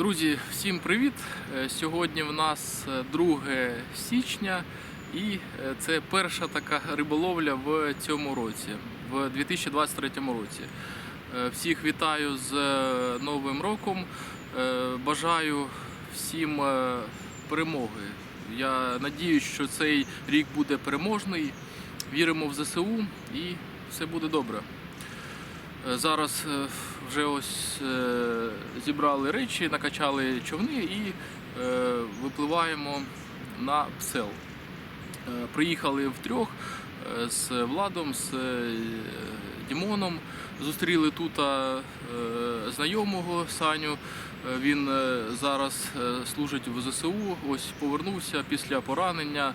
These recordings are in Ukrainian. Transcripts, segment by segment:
Друзі, всім привіт! Е, Сьогодні в нас е, 2 січня і е, це перша така риболовля в цьому році, в 2023 році. Е, Всіх вітаю з е, Новим роком. Е, Бажаю всім е, перемоги. Я надіюсь, що цей рік буде переможний. Віримо в ЗСУ і все буде добре. Е, Зараз е, вже ось е, зібрали речі, накачали човни і випливаємо на псел. Приїхали втрьох з Владом, з Дімоном. Зустріли тут знайомого Саню. Він зараз служить в ЗСУ. Ось повернувся після поранення,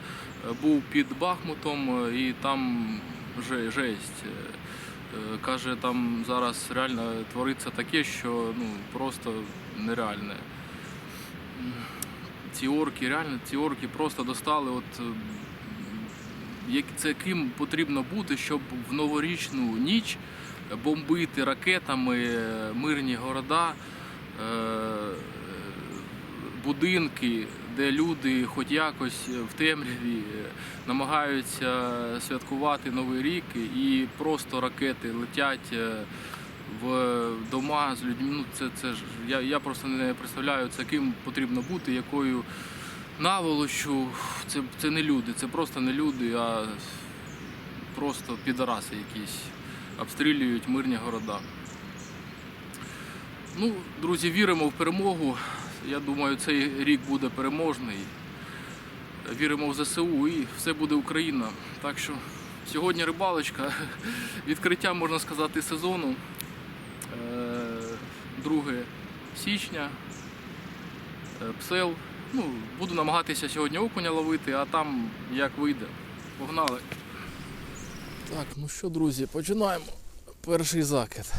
був під Бахмутом і там же- жесть. Е, Каже, там зараз реально твориться таке, що ну, просто нереальне. Ці орки, реально, ці орки просто достали. От, е, це ким потрібно бути, щоб в новорічну ніч бомбити ракетами мирні города, е, будинки, де люди хоч якось в темряві е, намагаються святкувати Новий рік і просто ракети летять е, в дома з людьми. Ну, це, це ж я, я просто не представляю, це ким потрібно бути, якою наволочу. Це, це не люди, це просто не люди, а просто підараси якісь обстрілюють мирні города. Ну, друзі, віримо в перемогу. Я думаю, цей рік буде переможний. Віримо в ЗСУ і все буде Україна. Так що сьогодні рибалочка, відкриття, можна сказати, сезону. Е, 2 січня, е, псел. Ну, буду намагатися сьогодні окуня ловити, а там як вийде. Погнали. Так, ну що, друзі, починаємо. Перший закид.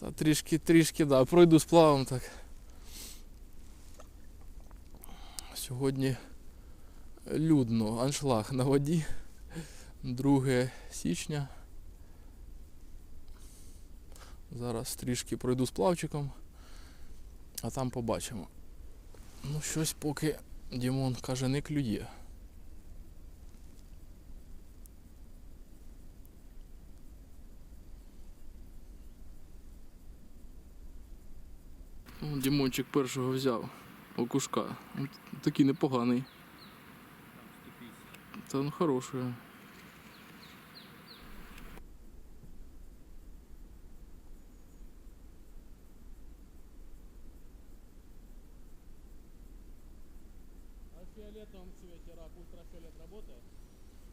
Та трішки, трішки, да, пройду з плавом так. Сьогодні людно, аншлаг на воді. 2 січня. Зараз трішки пройду з плавчиком, а там побачимо. Ну, щось поки Дімон каже не клює. Ну, Дімончик першого взяв окушка. Ну, Такий непоганий. Та ну хороший. Фиолетовом цвете рак ультрафиолет работает?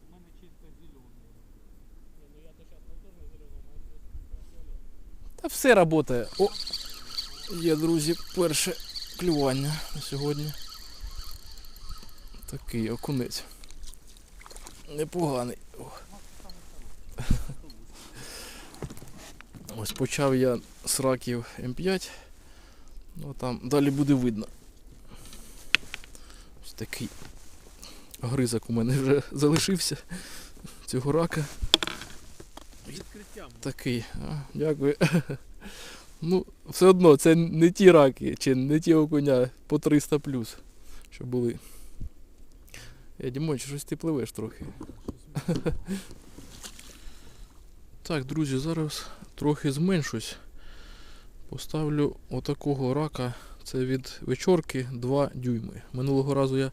У мене чисто зелений. Не, ну я-то сейчас на тоже зеленом, а здесь ультрафиолет. Та все працює. О! Є, друзі, перше клювання на сьогодні. Такий окунець. Непоганий. Ось почав я з раків М5. Ну там далі буде видно. Ось такий гризок у мене вже залишився. Цього рака. Відкриттям. Такий. А, дякую. Ну, все одно, це не ті раки, чи не ті окуня по 300 плюс, що були. Я Дімон, щось ти пливеш трохи. Так, друзі, зараз трохи зменшусь. Поставлю отакого рака. Це від вечорки 2 дюйми. Минулого разу я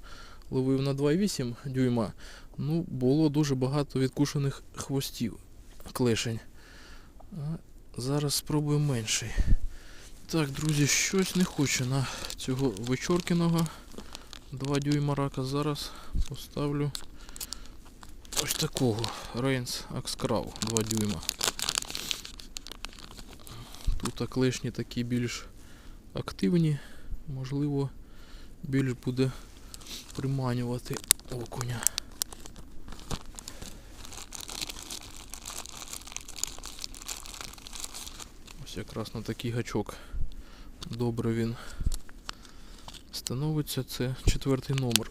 ловив на 2,8 дюйма. Ну, було дуже багато відкушених хвостів клешень. Зараз спробую менший. Так, друзі, щось не хочу на цього вечоркіного 2 дюйма рака. Зараз поставлю ось такого Рейнс Акскрав 2 дюйма. Тут клешні такі більш активні, можливо, більш буде приманювати окуня. Ось якраз на такий гачок добре він становиться. Це четвертий номер.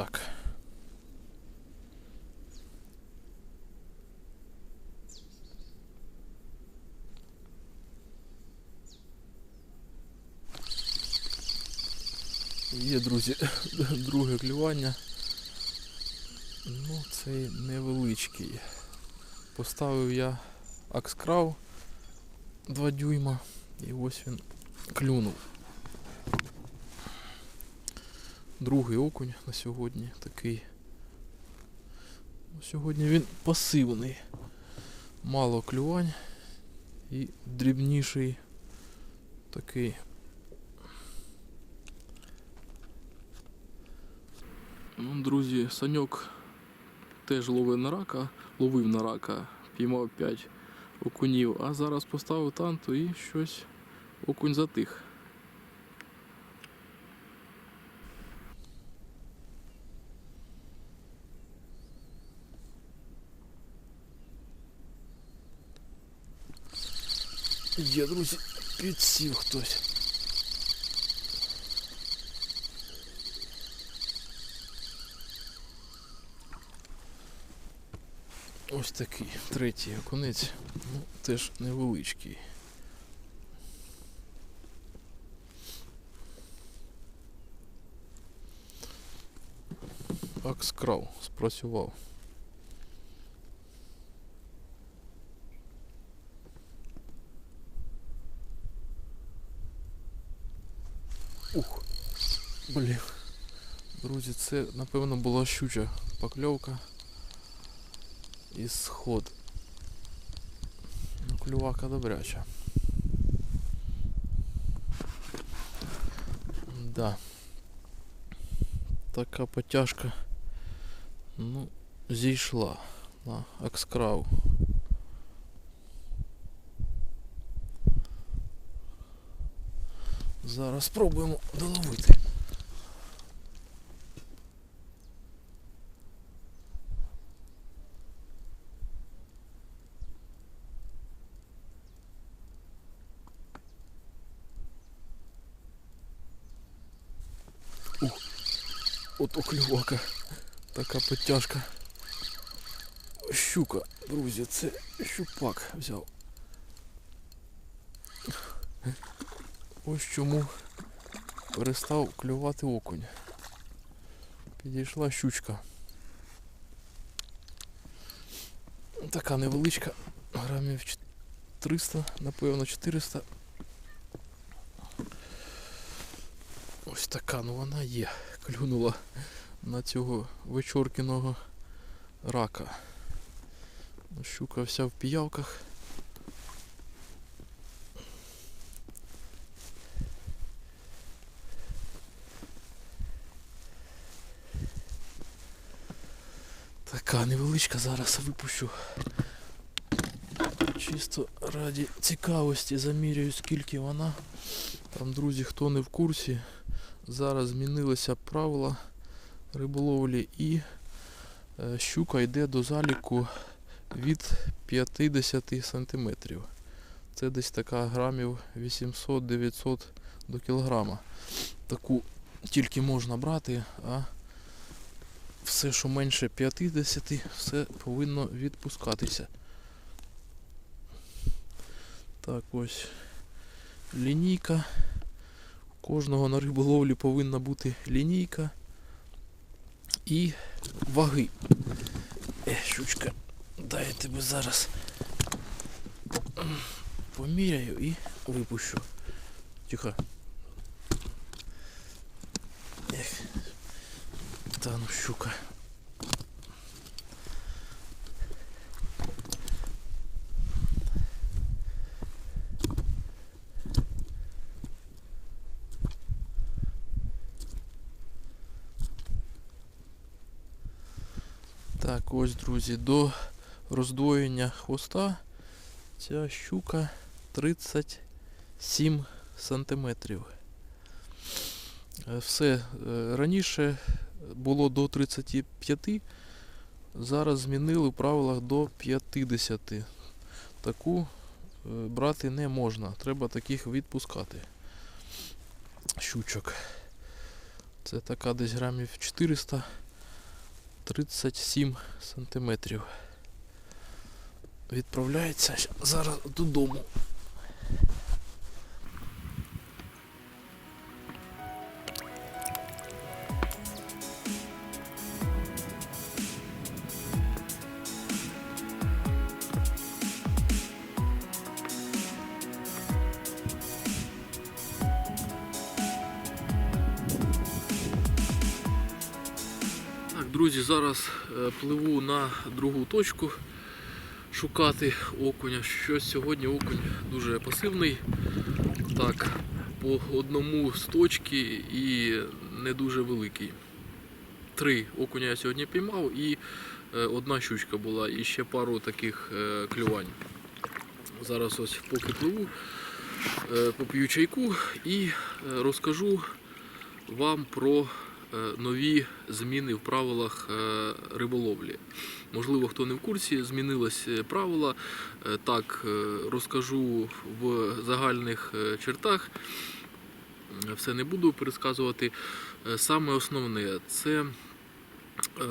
Так. Є, друзі, друге клювання. Ну, цей невеличкий. Поставив я акскрав 2 дюйма і ось він клюнув. Другий окунь на сьогодні такий. Ну, Сьогодні він пасивний. Мало клювань і дрібніший такий. Ну, друзі, саньок теж ловив на рака, ловив на рака, піймав 5 окунів, а зараз поставив танту і щось окунь затих. Є, друзі, підсів хтось. Ось такий третій окунець, ну теж невеличкий. Акскрав спрацював. Блін. Друзі, це напевно була щуча покльовка і сход. Ну, клювака добряча. Да. Така потяжка. Ну, зійшла на акскрав. Зараз спробуємо доловити. Ото клювака. Така потяжка. Щука, друзі, це щупак взяв. Ось чому перестав клювати окунь. Підійшла щучка. Така невеличка, грамів 300, напевно 400. Ось така, ну вона є. Клюнула на цього вечоркіного рака. Щука вся в піявках. Така невеличка, зараз випущу. Чисто раді цікавості замірюю скільки вона. Там, друзі, хто не в курсі, зараз змінилися правила риболовлі і е, щука йде до заліку від 50 сантиметрів. Це десь така грамів 800-900 до кілограма. Таку тільки можна брати, а все, що менше 50, все повинно відпускатися. Так, ось лінійка. Кожного на риболовлі повинна бути лінійка і ваги. Е, щучка, дай я тебе зараз поміряю і випущу. Тихо. Ех. Та ну щука. Так, ось, друзі, до роздвоєння хвоста ця щука 37 сантиметрів. Е, Все е, раніше було до 35, зараз змінили в правилах до 50. Таку е, брати не можна, треба таких відпускати. Щучок. Це така десь грамів 400 37 сантиметрів. Відправляється зараз додому. Пливу на другу точку шукати окуня. Щось сьогодні окунь дуже пасивний. Так, по одному з точки і не дуже великий. Три окуня я сьогодні піймав і е, одна щучка була, і ще пару таких е, клювань. Зараз ось поки пливу, е, поп'ю чайку і розкажу вам про нові зміни в правилах е, риболовлі. Можливо, хто не в курсі, змінились е, правила. Е, Так, е, розкажу в загальних е, чертах. Е, Все не буду пересказувати. Е, Саме основне це е,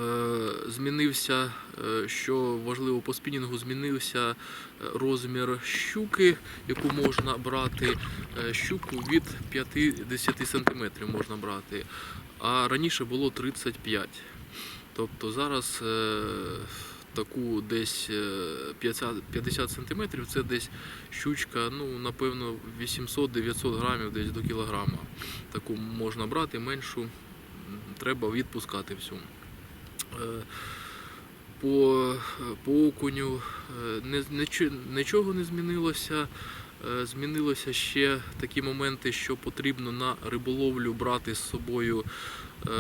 змінився, е, що важливо по спінінгу, змінився е, розмір щуки, яку можна брати. Е, Щуку від 50 см можна брати, а раніше було 35. Тобто зараз е, таку десь е, 50, 50 см це десь щучка, ну напевно 800-900 грамів десь до кілограма. Таку можна брати, меншу треба відпускати всю. Е, По, по окуню е, не, нічо- нічого не змінилося. Е, Змінилося ще такі моменти, що потрібно на риболовлю брати з собою е,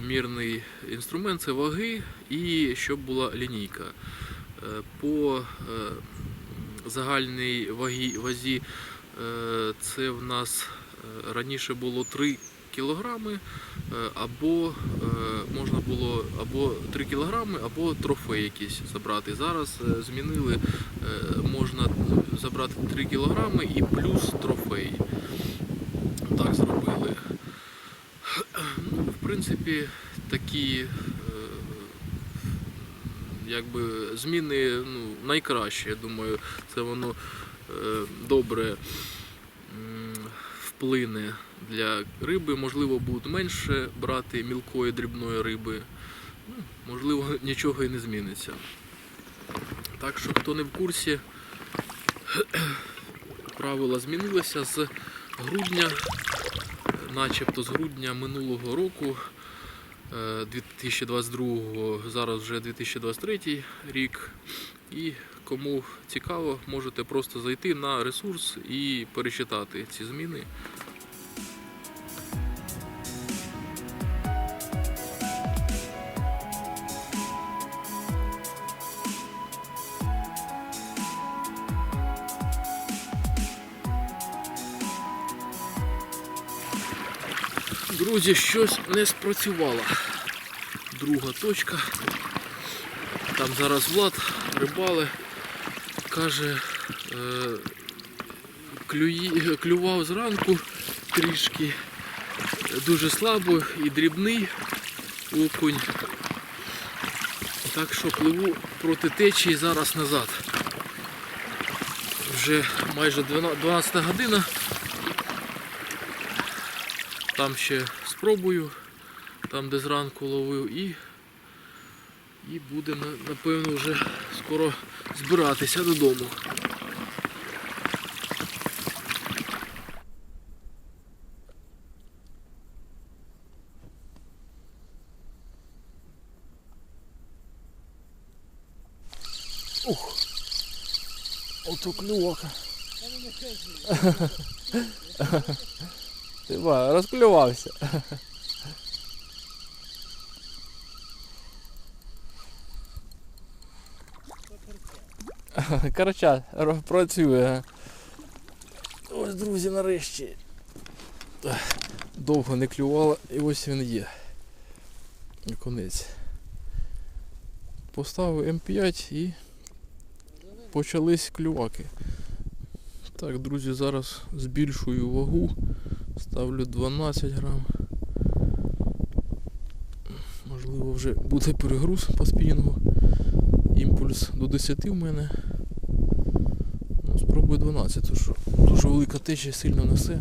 мірний інструмент, це ваги, і щоб була лінійка. Е, По загальній вагі, вазі це в нас раніше було 3 кілограми, або можна було або 3 кілограми, або трофей якийсь забрати. Зараз змінили, можна забрати 3 кілограми і плюс трофей. Так зробили. В принципі, такі е, якби зміни ну, найкращі. Я думаю, це воно е, добре вплине для риби. Можливо, будуть менше брати мілкої дрібної риби. Ну, можливо, нічого і не зміниться. Так що, хто не в курсі, правила змінилися з грудня, начебто з грудня минулого року. е, 2022, зараз вже 2023 рік. І кому цікаво, можете просто зайти на ресурс і перечитати ці зміни. Друзі, щось не спрацювало. Друга точка. Там зараз Влад рибали. Каже, е, клював зранку трішки. Дуже слабо і дрібний окунь. Так що пливу проти течії зараз назад. Вже майже 12 12 година. Там ще спробую, там де зранку ловив і, і буде на- напевно вже скоро збиратися додому. Ух, ото клювака. Ти ба, розклювався. Карача працює. Ось, друзі, нарешті. Довго не клювало, і ось він є. Конець. Поставив М5 і почались клюваки. Так, друзі, зараз збільшую вагу. Ставлю 12 грам. Можливо вже буде перегруз по спінінгу. Імпульс до 10 у мене. Ну, спробую 12, тому що дуже велика течія сильно несе.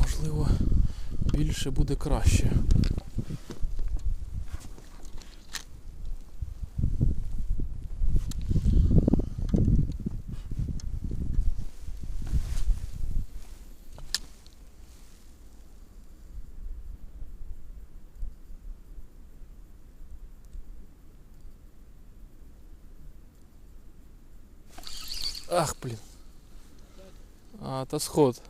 Можливо, більше буде краще. Ах, блін. А, та сход.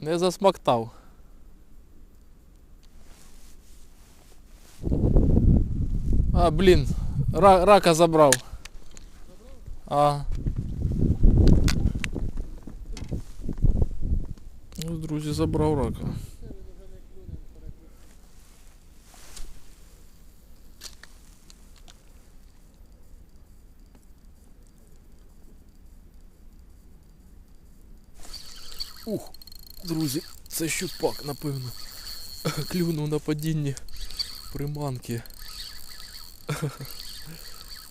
Не засмактав. А, блін, ра- рака забрав. А. Ну, друзі, забрав рака. Ух, друзі, це щупак, напевно. Клюнув на падінні приманки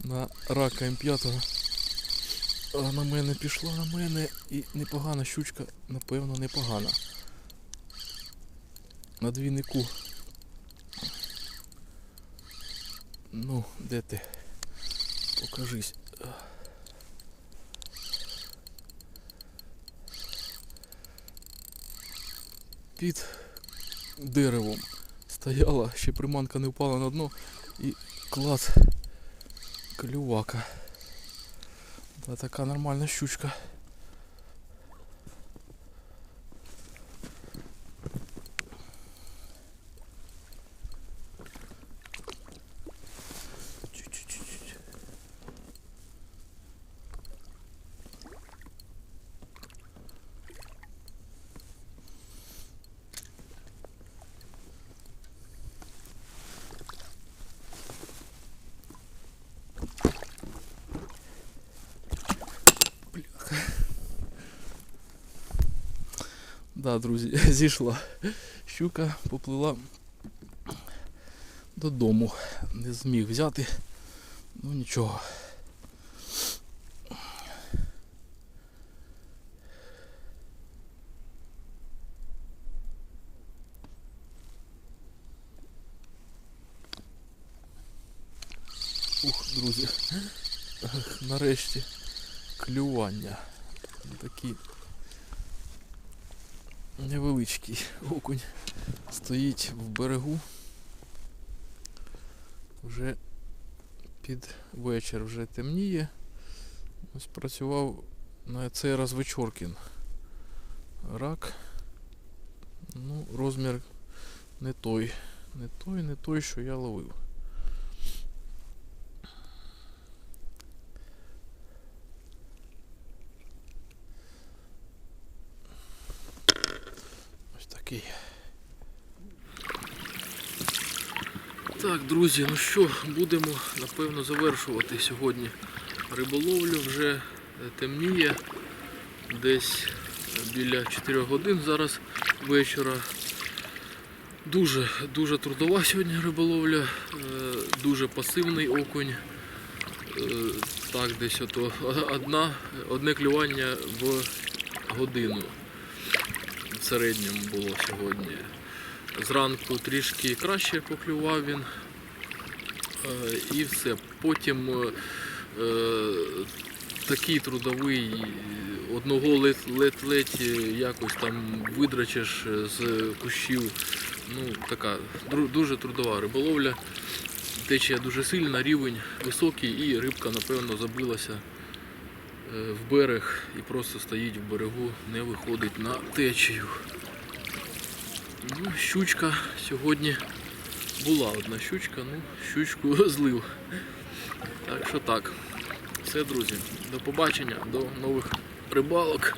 на рака М5. А на мене пішла на мене і непогана щучка, напевно, непогана. На двійнику. Ну, де ти? Покажись. Під деревом стояла, ще приманка не впала на дно і клас клювака. Та така нормальна щучка. Да, друзі, зійшла щука, поплила додому. Не зміг взяти. Ну нічого. Ух, друзі. Нарешті клювання. Такі невеличкий окунь стоїть в берегу. Вже під вечір вже темніє. Ось працював на цей раз Вечоркін. Рак. Ну, розмір не той. Не той, не той, що я ловив. Ось такий. Так, друзі, ну що, будемо напевно завершувати сьогодні риболовлю. Вже е, темніє. Десь біля 4 годин зараз вечора. Дуже дуже трудова сьогодні риболовля, е, дуже пасивний окунь. Е, Так, десь ото одна, одне клювання в годину середньому було сьогодні. Зранку трішки краще поклював він. Е, І все. Потім е, е, такий трудовий, одного ледь- ледь-ледь якось там видрачеш з кущів. Ну, така дуже трудова риболовля. Течія дуже сильна, рівень високий і рибка, напевно, забилася в берег і просто стоїть в берегу, не виходить на течію. Ну, щучка сьогодні була одна щучка, ну, щучку злив. Так що так. Все, друзі, до побачення, до нових рибалок.